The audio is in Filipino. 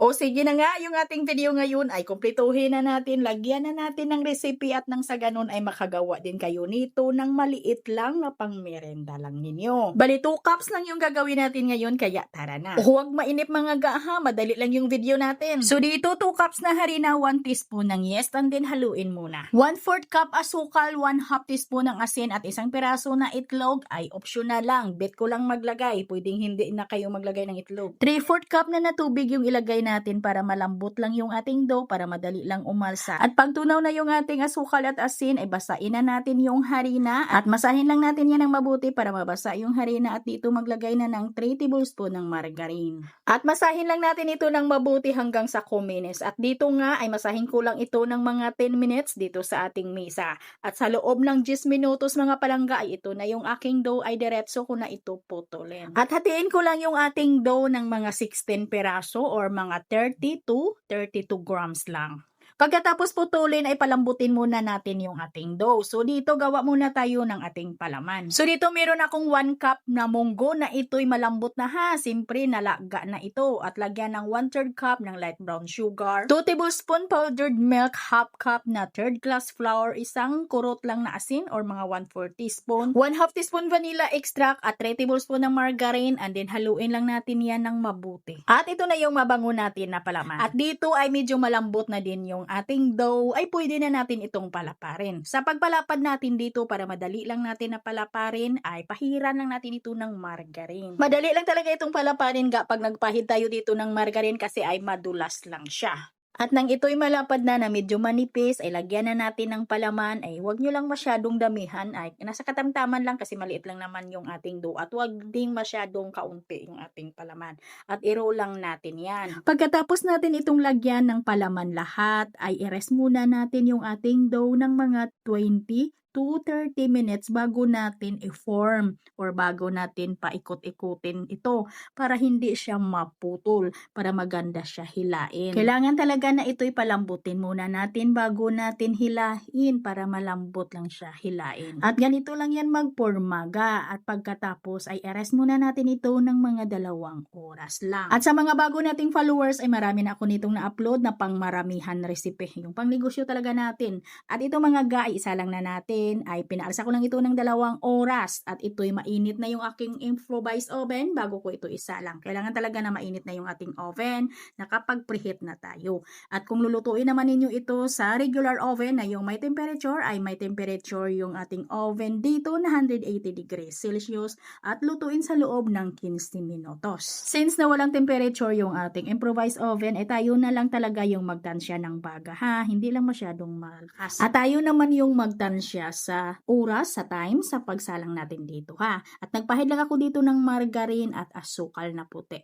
O sige na nga, yung ating video ngayon ay kumpletuhin na natin, lagyan na natin ng recipe at nang sa ganun ay makagawa din kayo nito ng maliit lang na pang merenda lang ninyo. Bali 2 cups lang yung gagawin natin ngayon kaya tara na. Huwag mainip mga gaha, madali lang yung video natin. So dito 2 cups na harina, 1 teaspoon ng yes, and then haluin muna. 1 4 cup asukal, 1 half teaspoon ng asin at isang piraso na itlog ay optional lang. Bet ko lang maglagay, pwedeng hindi na kayo maglagay ng itlog. 3 4 cup na na tubig yung ilagay natin para malambot lang yung ating dough para madali lang umalsa. At pag tunaw na yung ating asukal at asin ay basain na natin yung harina at masahin lang natin yan ng mabuti para mabasa yung harina at dito maglagay na ng 3 tablespoon ng margarine. At masahin lang natin ito ng mabuti hanggang sa kuminis. At dito nga ay masahin ko lang ito ng mga 10 minutes dito sa ating mesa. At sa loob ng 10 minutos mga palangga ay ito na yung aking dough ay diretso ko na ito putulin. At hatiin ko lang yung ating dough ng mga 16 peraso or mga 30 to 32 grams lang. Pagkatapos putulin ay palambutin muna natin yung ating dough. So dito gawa muna tayo ng ating palaman. So dito meron akong 1 cup na munggo na ito'y malambot na ha. Simpre nalaga na ito. At lagyan ng 1 3 cup ng light brown sugar. 2 tablespoon powdered milk, half cup na third glass flour, isang kurot lang na asin or mga 1 4 teaspoon. 1 half teaspoon vanilla extract at 3 tablespoon ng margarine and then haluin lang natin yan ng mabuti. At ito na yung mabango natin na palaman. At dito ay medyo malambot na din yung ating dough ay pwede na natin itong palaparin. Sa pagpalapad natin dito para madali lang natin na palaparin ay pahiran lang natin ito ng margarine. Madali lang talaga itong palaparin ga pag nagpahid tayo dito ng margarine kasi ay madulas lang siya. At nang ito'y malapad na na medyo manipis, ay lagyan na natin ng palaman, ay huwag nyo lang masyadong damihan, ay nasa katamtaman lang kasi maliit lang naman yung ating dough. At huwag ding masyadong kaunti yung ating palaman. At i-roll lang natin yan. Pagkatapos natin itong lagyan ng palaman lahat, ay i-rest muna natin yung ating dough ng mga 20 to 30 minutes bago natin i-form or bago natin paikot-ikutin ito para hindi siya maputol, para maganda siya hilain. Kailangan talaga na ito'y palambutin muna natin bago natin hilain para malambot lang siya hilain. At ganito lang yan magpormaga at pagkatapos ay i-rest muna natin ito ng mga dalawang oras lang. At sa mga bago nating followers ay marami na ako nitong na-upload na pang maramihan recipe. Yung pang negosyo talaga natin. At ito mga ga, isa lang na natin ay pinaalsa ko lang ito ng dalawang oras at ito'y mainit na yung aking improvised oven bago ko ito isa lang. Kailangan talaga na mainit na yung ating oven nakapag-preheat na tayo. At kung lulutuin naman ninyo ito sa regular oven na yung may temperature ay may temperature yung ating oven dito na 180 degrees Celsius at lutuin sa loob ng 15 minutos. Since na walang temperature yung ating improvised oven ay tayo na lang talaga yung magtansya ng baga ha, hindi lang masyadong malakas. At tayo naman yung magtansya sa oras, sa time, sa pagsalang natin dito ha. At nagpahid lang ako dito ng margarine at asukal na puti.